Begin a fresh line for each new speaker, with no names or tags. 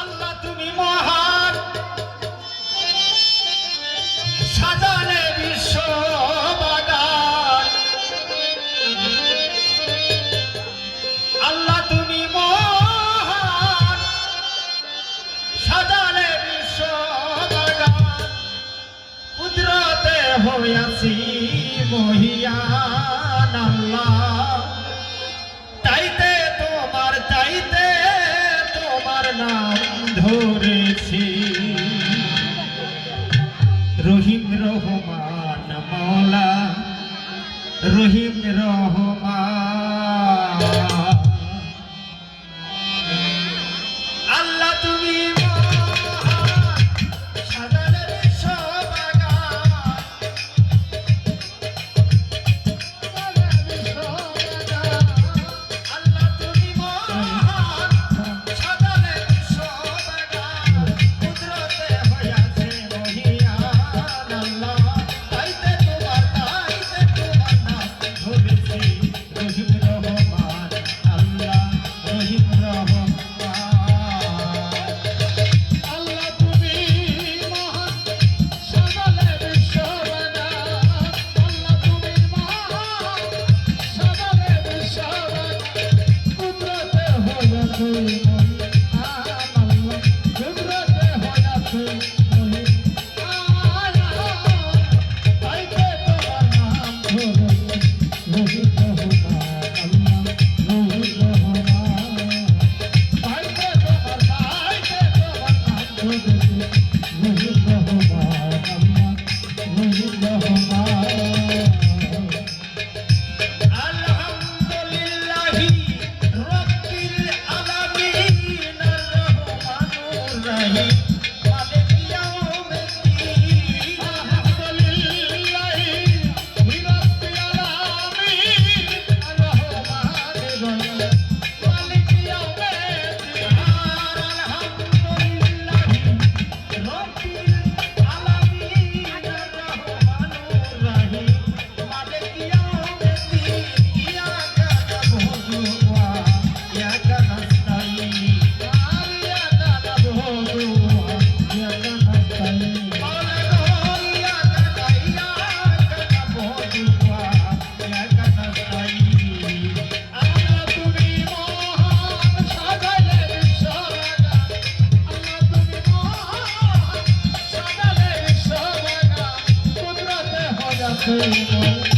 আল্লাহ তুমি মহান। সাজানে বিশ্ব বাগান। আল্লাহ তুমি বিশ্ব মহিয়ান আল্লাহ।
Oh, Thank you. Thank you.